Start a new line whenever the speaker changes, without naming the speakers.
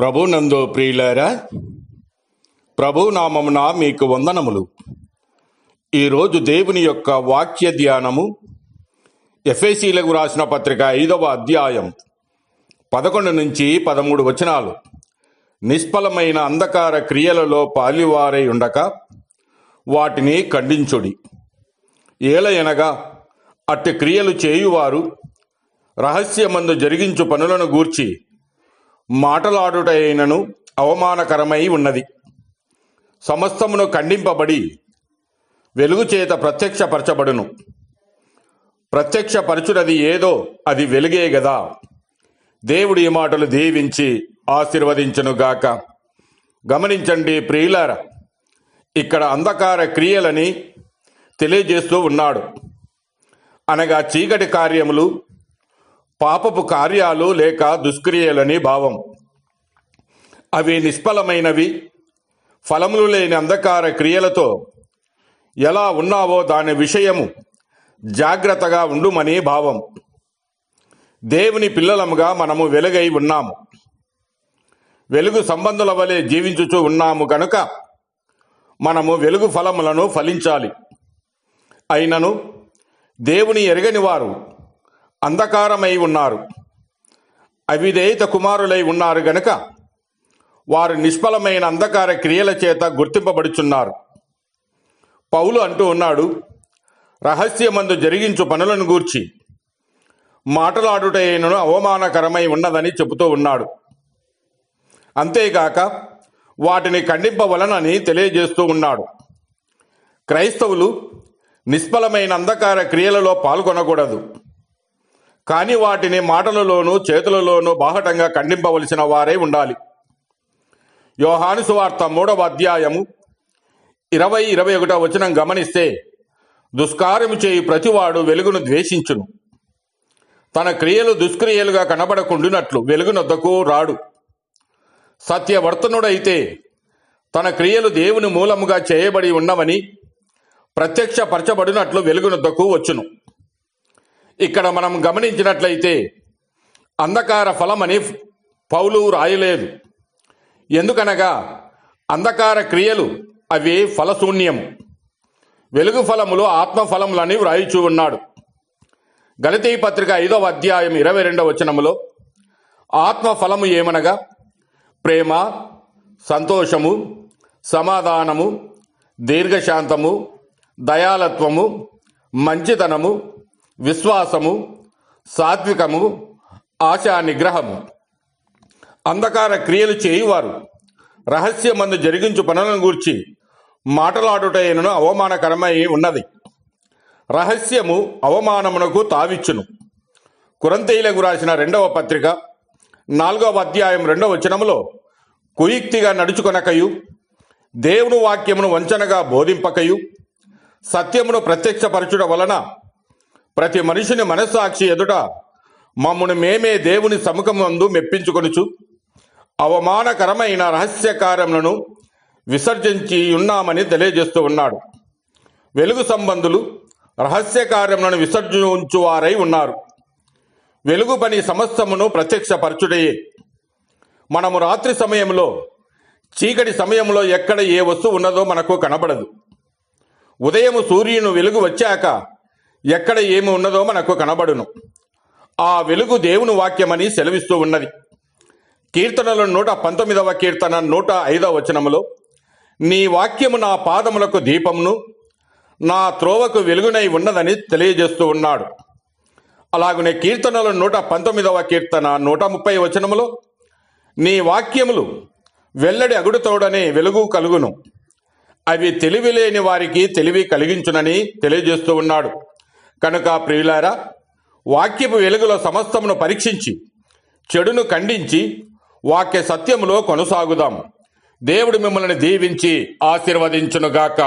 ప్రభు నందు ప్రియులారా ప్రభు నామమున మీకు వందనములు. ఈరోజు దేవుని యొక్క వాక్య ధ్యానము ఎఫ్ఏసీలకు రాసిన పత్రిక ఐదవ అధ్యాయం పదకొండు నుంచి పదమూడు వచనాలు. నిష్ఫలమైన అంధకార క్రియలలో పాలివారై ఉండక వాటిని ఖండించుడి. ఏలయనగా అట్టి క్రియలు చేయువారు రహస్యమందు జరిగించు పనులను గూర్చి మాటలాడుటైనను అవమానకరమై ఉన్నది. సమస్తమును ఖండింపబడి వెలుగు చేత ప్రత్యక్షపరచబడును. ప్రత్యక్షపరచునది ఏదో అది వెలుగే గదా. దేవుడి ఈ మాటలు దీవించి ఆశీర్వదించునుగాక గమనించండి ప్రియులార ఇక్కడ అంధకార క్రియలని తెలియజేస్తూ ఉన్నాడు. అనగా చీకటి కార్యములు పాపపు కార్యాలు లేక దుష్క్రియలని భావం. అవి నిష్ఫలమైనవి. ఫలములు లేని అంధకార క్రియలతో ఎలా ఉన్నావో దాని విషయము జాగ్రత్తగా ఉండుమని భావం. దేవుని పిల్లలముగా మనము వెలుగై ఉన్నాము. వెలుగు సంబంధుల వలె జీవించుచూ ఉన్నాము కనుక మనము వెలుగు ఫలములను ఫలించాలి. అయినను దేవుని ఎరగని వారు అంధకారమై ఉన్నారు. అవిధేయత కుమారులై ఉన్నారు గనుక వారు నిష్ఫలమైన అంధకార క్రియల చేత గుర్తింపబడుచున్నారు. పౌలు అంటూ ఉన్నాడు రహస్యమందు జరిగించు పనులను గూర్చి మాటలాడుటైనను అవమానకరమై ఉన్నదని చెబుతూ ఉన్నాడు. అంతేగాక వాటిని ఖండింపవలనని తెలియజేస్తూ ఉన్నాడు. క్రైస్తవులు నిష్ఫలమైన అంధకార క్రియలలో పాల్గొనకూడదు. కానీ వాటిని మాటలలోనూ చేతులలోనూ బాహటంగా ఖండింపవలసిన వారే ఉండాలి. యోహాను సువార్త మూడవ అధ్యాయము ఇరవై ఇరవై ఒకటో వచనం గమనిస్తే దుష్కార్యము చేయి ప్రతివాడు వెలుగును ద్వేషించును. తన క్రియలు దుష్క్రియలుగా కనబడకుండునట్లు వెలుగునొద్దకు రాడు. సత్యవర్తనుడైతే తన క్రియలు దేవుని మూలముగా చేయబడి ఉన్నవని ప్రత్యక్షపరచబడినట్లు వెలుగునొద్దకు వచ్చును. ఇక్కడ మనం గమనించినట్లయితే అంధకార ఫలమని పౌలు రాయలేదు. ఎందుకనగా అంధకార క్రియలు అవి ఫలశూన్యము వెలుగు ఫలములు ఆత్మఫలములని వ్రాయిచూ ఉన్నాడు. గలితీ పత్రిక ఐదవ అధ్యాయం ఇరవై రెండవ వచనములో ఆత్మ ఫలము ఏమనగా? ప్రేమ సంతోషము సమాధానము దీర్ఘశాంతము దయాలత్వము మంచితనము విశ్వాసము సాత్వికము ఆశా నిగ్రహము అంధకార క్రియలు చేయువారు. రహస్యమందు జరిగించు పనులను గూర్చి మాటలాడుటైనను అవమానకరమై ఉన్నది. రహస్యము అవమానమునకు తావిచ్చును. కురంతీలకు రాసిన రెండవ పత్రిక నాలుగవ అధ్యాయం రెండవ వచనములో కుయుక్తిగా నడుచుకొనకయు దేవుని వాక్యమును వంచనగా బోధింపకయు సత్యమును ప్రత్యక్షపరచుట వలన ప్రతి మనిషిని మనస్సాక్షి ఎదుట మమ్మను మేమే దేవుని సముఖమందు మెప్పించుకొనుచు అవమానకరమైన రహస్య కార్యములను విసర్జించి ఉన్నామని తెలియజేస్తూ ఉన్నాడు. వెలుగు సంబంధులు రహస్య కార్యములను విసర్జించువారై ఉన్నారు. వెలుగు పని సమస్తమును ప్రత్యక్షపరచుటయే. మనము రాత్రి సమయంలో చీకటి సమయంలో ఎక్కడ ఏ వస్తువు ఉన్నదో మనకు కనబడదు. ఉదయం సూర్యుని వెలుగు వచ్చాక ఎక్కడ ఏమి ఉన్నదో మనకు కనబడును. ఆ వెలుగు దేవుని వాక్యమని సెలవిస్తూ ఉన్నది. కీర్తనలు నూట పంతొమ్మిదవ కీర్తన నూట ఐదవ వచనములో నీ వాక్యము నా పాదములకు దీపమును నా త్రోవకు వెలుగునై ఉన్నదని తెలియజేస్తూ ఉన్నాడు. అలాగనే కీర్తనలు నూట పంతొమ్మిదవ కీర్తన నూట ముప్పై వచనములో నీ వాక్యములు వెల్లడి అగుడుతోడనే వెలుగు కలుగును. అవి తెలివి లేని వారికి తెలివి కలిగించునని తెలియజేస్తూ ఉన్నాడు. కనుక ప్రియులారా వాక్యపు వెలుగులో సమస్తమును పరీక్షించి చెడును ఖండించి వాక్య సత్యములో కొనసాగుదాం. దేవుడు మిమ్మల్ని దీవించి ఆశీర్వదించునుగాక.